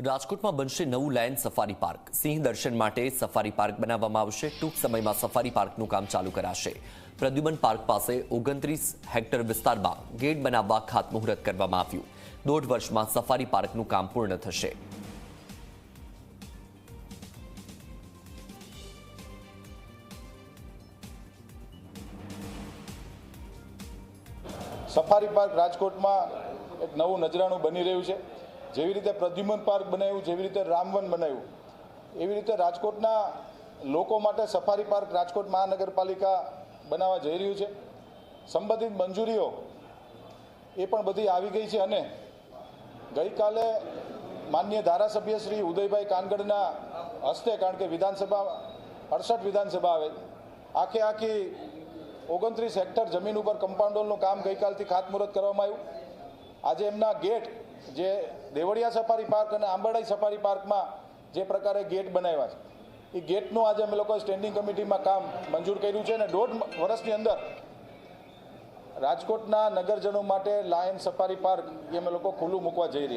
રાજકોટમાં બનશે નવું લાયન સફારી પાર્ક. સિંહ દર્શન માટે સફારી પાર્ક બનાવવામાં આવશે. ટૂંક સમયમાં સફારી પાર્કનું કામ ચાલુ કરાશે. પ્રદ્યુમન પાર્ક પાસે ઓગણત્રીસ હેક્ટર વિસ્તારમાં ગેટ બનાવવા ખાતમુહૂર્ત કરવામાં આવ્યું. દોઢ વર્ષમાં સફારી પાર્કનું કામ પૂર્ણ થશે. સફારી પાર્ક રાજકોટમાં એક નવું નજરાણું બની રહ્યું છે. જેવી રીતે પ્રદ્યુમન પાર્ક બનાવ્યું, જેવી રીતે રામવન બનાવ્યું, એવી રીતે રાજકોટના લોકો માટે સફારી પાર્ક રાજકોટ મહાનગરપાલિકા બનાવવા જઈ રહ્યું છે. સંબંધિત મંજૂરીઓ એ પણ બધી આવી ગઈ છે અને ગઈકાલે માન્ય ધારાસભ્ય શ્રી ઉદયભાઈ કાનગડના હસ્તે, કારણ કે વિધાનસભા, અડસઠ વિધાનસભા આવે, આખે આખી ઓગણત્રીસ હેક્ટર જમીન ઉપર કમ્પાઉન્ડોલનું કામ ગઈકાલથી ખાતમુહૂર્ત કરવામાં આવ્યું. આજે એમના ગેટ જે દેવળિયા સફારી પાર્ક અને આંબરડાઈ સફારી પાર્કમાં જે પ્રકારે ગેટ બનાવ્યા છે, એ ગેટનું આજે અમે લોકોએ સ્ટેન્ડિંગ કમિટીમાં કામ મંજૂર કર્યું છે અને દોઢ વર્ષની અંદર રાજકોટના નગરજનો માટે લાયન સફારી પાર્ક એ અમે લોકો ખુલ્લું મૂકવા જઈ રહ્યા